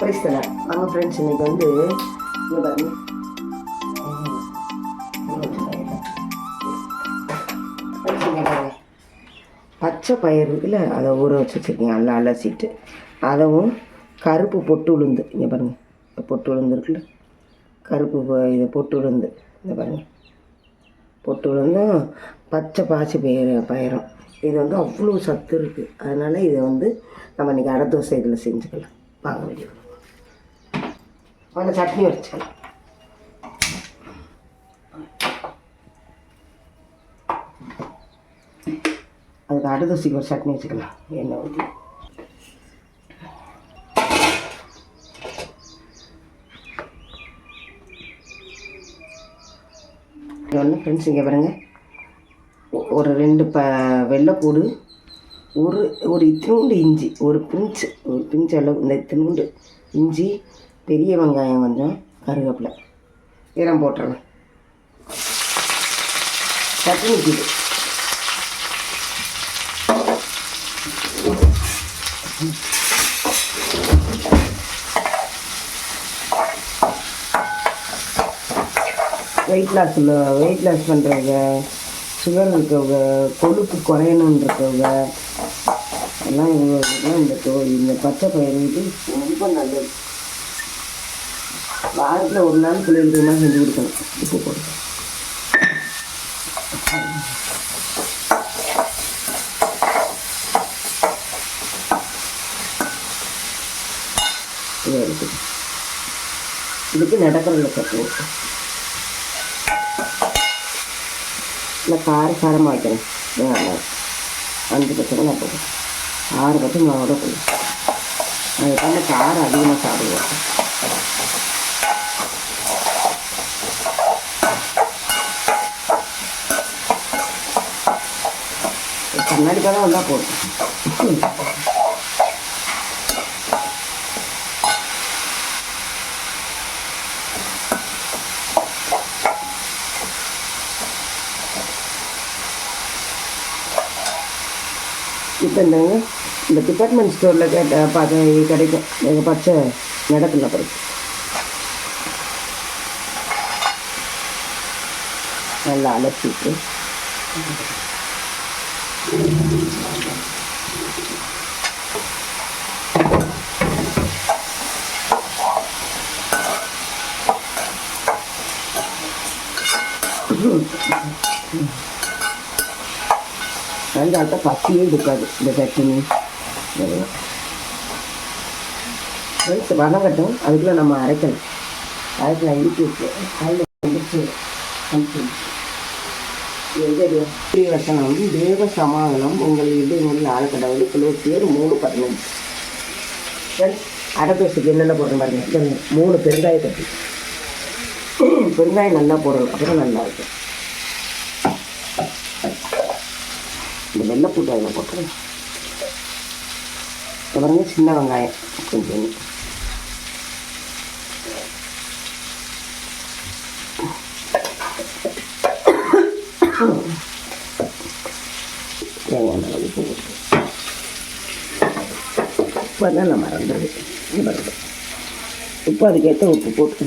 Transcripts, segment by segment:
Price தர வாங்க friends இன்னைக்கு வந்து இங்கே பாருங்க. பச்சை பயிர் இருக்குல்ல அதை ஊற வச்சு வச்சுருக்கீங்க நல்லா அலசிட்டு. அதவும் கருப்பு பொட்டு உளுந்து. இங்கே பாருங்கள் பொட்டு உளுந்து இருக்குல்ல? கருப்பு இது பொட்டு உளுந்து. இந்த பாருங்க. பொட்டு உளுந்தும் பச்சை பாசி பயிர் பயிரும். இது வந்து அவ்வளோ சத்து இருக்குது அதனால் இதை வந்து நம்ம இன்றைக்கி அடை தோசை இதில் செஞ்சுக்கலாம். வாங்க வீடியோ முதல்ல சட்னி வச்சுக்கலாம் அதுக்கு அடுத்தசிக்கு தோசைக்கு ஒரு சட்னி வச்சுக்கலாம் எண்ணெய் ஊற்றி ஒன்று ஃப்ரெண்ட்ஸ் இங்கே பாருங்க ஒரு ரெண்டு ப வெள்ளைப்பூடு ஒரு ஒரு இத்தினூண்டு இஞ்சி ஒரு பிஞ்சு ஒரு பிஞ்சு அளவு இந்த இத்தினூண்டு இஞ்சி பெரிய வெங்காயம் கொஞ்சம் கருவேப்பிலை. இதெல்லாம் போட்டுறலாம் சட்னி இது வெயிட் லாஸ் வெயிட் லாஸ் பண்ணுறவங்க சுகர் இருக்கவங்க கொழுப்பு குறையணும்னு இருக்கவங்க எல்லாம் இவங்க இந்த இந்த பச்சை பயிர் வீட்டு ரொம்ப நல்லது. வாரத்தில் ஒரு நாள் பிள்ளைங்களுக்கு மாதிரி செஞ்சு கொடுக்கணும் உப்பு போட்டு இதை எடுத்து இதுக்கு நடக்கிறல சட்னி இல்லை கார சாரமாக வைக்கிறேன் வேணாம் அஞ்சு பச்சை நான் போடுறேன் ஆறு பச்சை மாவோட போடும் அதுக்கான காரம் அதிகமாக சாப்பிடுவோம் கண்ணாடி பதம் வந்தால் போதும். இப்போ இந்த இந்த டிபார்ட்மெண்ட் ஸ்டோரில் கேட்ட பார்த்து கிடைக்கும். எங்கள் பச்சை நடக்கல பிறகு நல்லா அலசிட்டு. வெங்காயத்தை பசியே இருக்காது இந்த சட்னி இதெல்லாம். வதங்கட்டும் அதுக்குள்ளே நம்ம அரைக்கணும் அரைக்கல இடிக்கி வச்சு கையில் வந்துச்சு வசனம் தேவ சமாதானம் உங்கள் இடையில் ஆளுக்கடவுள் கிலோ பேர் மூணு பதினஞ்சு ஃப்ரெண்ட்ஸ் அரை என்னென்ன போடுறேன் பாருங்க. மூணு பெருங்காய கட்டி பெருங்காயம் நல்லா போடணும் அப்புறம் நல்லா இருக்கும் இந்த வெள்ளைப்பூட்டு அதில் போட்டுருங்க பாருங்க சின்ன வெங்காயம் கொஞ்சம் தேவையான அளவு உப்பு தான் மறந்துடுது மறந்து உப்பு அதுக்கேற்ற உப்பு போட்டு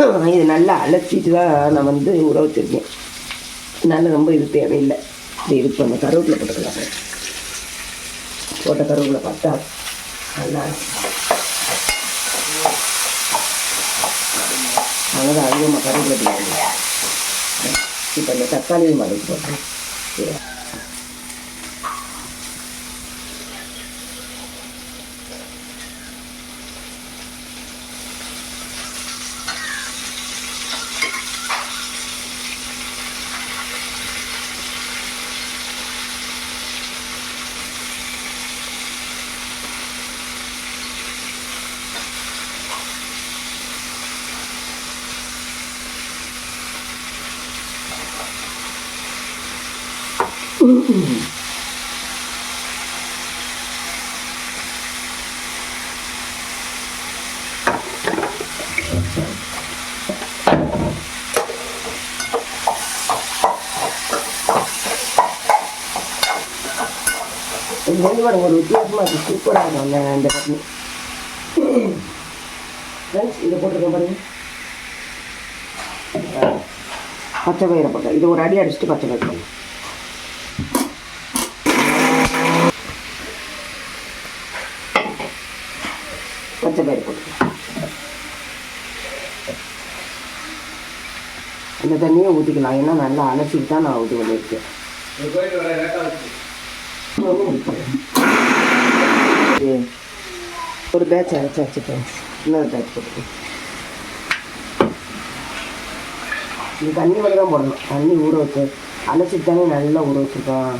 இது நல்லா அலசிட்டு தான் நான் வந்து ஊற வச்சுருக்கேன் அதனால் ரொம்ப இது தேவையில்லை. இது இது பண்ண கருவேப்பிலை போட்டுக்கலாம். போட்ட கருவேப்பிலை பார்த்தா நல்லா அதனால் அதிகமாக கருவேப்பிலை இப்போ இந்த தக்காளியும் மறைச்சு போட்டேன். ஒரு வித்தியாசமாக இருக்குது சூப்பராக இருக்கும் அந்த அந்த சட்னி ஃப்ரெண்ட்ஸ் இதை போட்டிருக்கேன் பாருங்கள் பச்சை பயிரை போட்டேன். இதை ஒரு அடி அடிச்சுட்டு பச்சை பயிர் பண்ணுங்க பச்சை பயிர் போட்டுக்கலாம் இந்த தண்ணியை ஊற்றிக்கலாம் ஏன்னா நல்லா அலசிட்டு தான் நான் ஊற்றி பண்ணியிருக்கேன் ஒரு பேட்ச் அரைச்சி ஃப்ரெண்ட்ஸ் இன்னொரு பேட்ச் போட்டு இது தண்ணி மட்டும் தான் போடணும். தண்ணி ஊற வச்சு அலசிட்டு தானே நல்லா ஊற வச்சுருக்கோம்.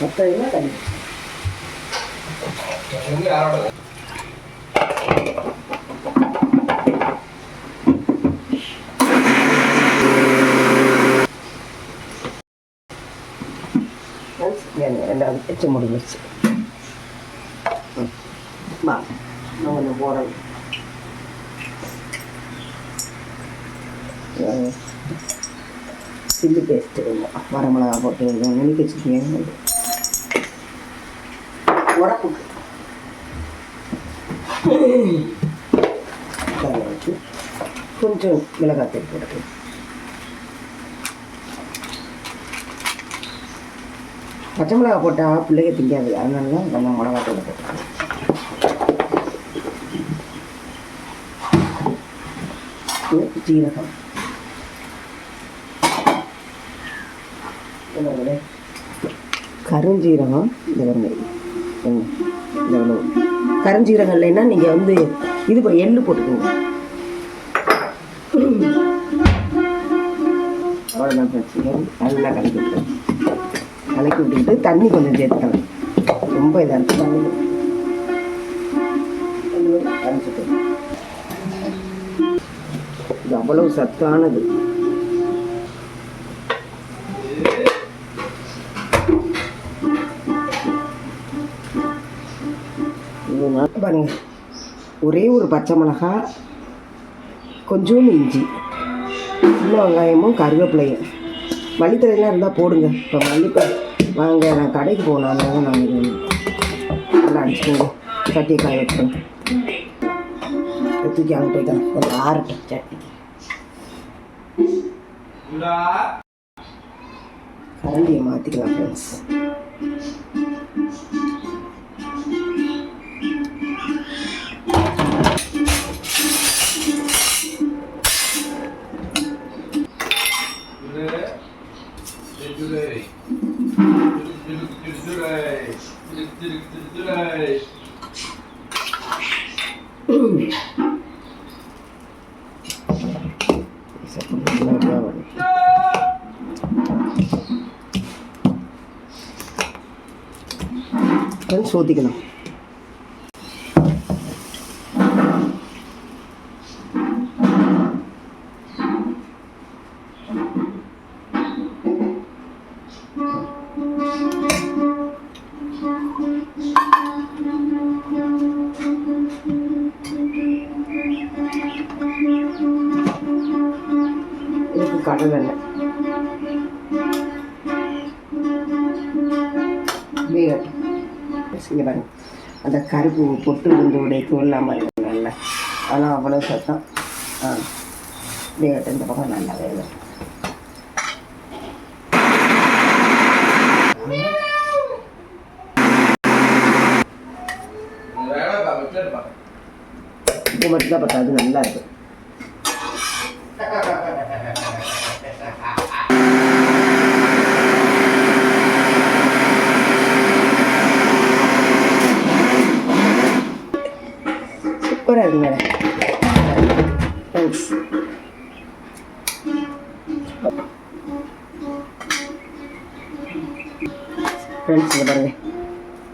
மொத்தம் தண்ணி? വെച്ച് മുടി വെച്ച് ചില്ലി പേസ്റ്റ് വരമുളക് പൊട്ടി എനിക്ക് ചിക്കൻ ഉറപ്പിക്കും கொஞ்சம் மிளகாத்தூள் போட்டு பச்சை மிளகா போட்டால் பிள்ளைங்க திங்காது அதனால தான் கொஞ்சம் மிளகாத்தூள் போட்டுக்கலாம் இது ஜீரகம் கருஞ்சீரகம் இந்த வருங்க இந்த கருஞ்சீரகம் இல்லைன்னா நீங்கள் வந்து இது போ- எள்ளு போட்டுக்கோங்க. அவ்வளோதான் பிரச்சனை நல்லா கலக்கி விட்டுருங்க கலக்கி விட்டுக்கிட்டு தண்ணி கொஞ்சம் சேர்த்துக்கலாம் ரொம்ப இதாக இருக்குது தண்ணி கொஞ்சம் அரைச்சிட்டு இது அவ்வளவு சத்தானது. இது நல்லா பாருங்க ஒரே ஒரு பச்சை மிளகா கொஞ்சோண்டு இஞ்சி சின்ன வெங்காயமும் கருவேப்பிலையும். மல்லித்தலைலாம் இருந்தால் போடுங்க. இப்போ மல்லிப்பை வாங்க நான் கடைக்கு போகணும். அதனால நான் இது நல்லா அடிச்சுக்கோங்க. சட்டியை காய வைக்கிறேன் தூக்கி அங்கே போய்க்கலாம் கொஞ்சம் ஆறட்டும் சட்னி கரண்டியை மாற்றிக்கலாம் ஃப்ரெண்ட்ஸ் ஃப்ரெண்ட்ஸ் அந்த கருப்பு பொட்டு விழுந்தோடைய தோல்லாம் பாருங்க நல்லா அதெல்லாம் அவ்வளோ சத்தம். ஆ. வேகட்டும் இந்த பக்கம் நல்லா வேகட்டும் இது மட்டும் தான் பார்த்தா நல்லா இருக்கு சூப்பராக இருக்கு மேடம் தேங்க்ஸ் ஃப்ரெண்ட்ஸ் இங்கே பாருங்க.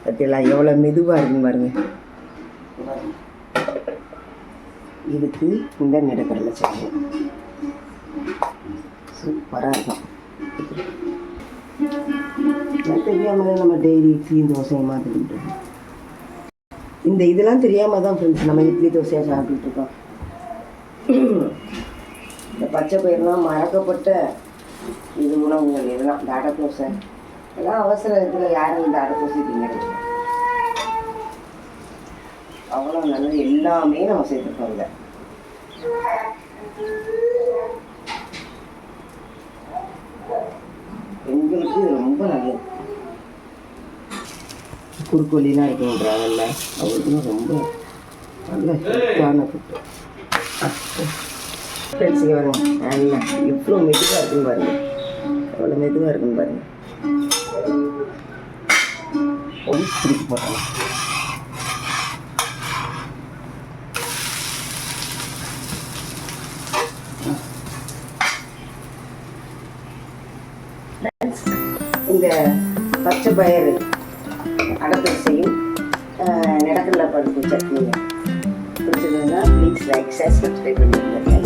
பற்றியெல்லாம் எவ்வளோ மெதுவாக இருக்குன்னு பாருங்க. இதுக்கு இந்த நெடுக்கடலை சட்னி சூப்பராக இருக்கும். மற்ற தெரியாமலே நம்ம டெய்லி இட்லி தோசை மாதிரி இருக்கோம். இந்த இதெல்லாம் தெரியாமல் தான் ஃப்ரெண்ட்ஸ் நம்ம இட்லி தோசையாக சாப்பிட்டுருக்கோம் இந்த பச்சை பயிரெலாம் மறக்கப்பட்ட இது உணவுகள் இதெல்லாம் இந்த அடை தோசை இதெல்லாம் அவசர இதில் யாரும் இந்த அடை தோசை திங்கிறது அவ்வளோ நல்லது எல்லாமே நம்ம சேர்த்துருக்கோம் இதில் பெண்களுக்கு இது ரொம்ப நல்லது. குறுக்கொல்லாம் இருக்குன்றாங்கல்ல அவங்களுக்குலாம் ரொம்ப நல்ல ஹெல்ப்பான ஃபுட்டு ஃப்ரெண்ட்ஸுங்க வரும். நல்லா. எவ்வளோ மெதுவாக இருக்குன்னு பாருங்க. எவ்வளோ மெதுவாக இருக்குன்னு பாருங்க. பிடிக்க போகிறாங்க போட்டாங்க இந்த பச்சை பயிறு. அடத்தரிசையும் நடக்கல பருப்பு சட்னியும் பிடிச்சதுன்னா ப்ளீஸ் லைக் ஷேர் சப்ஸ்கிரைப் பண்ணிடுங்க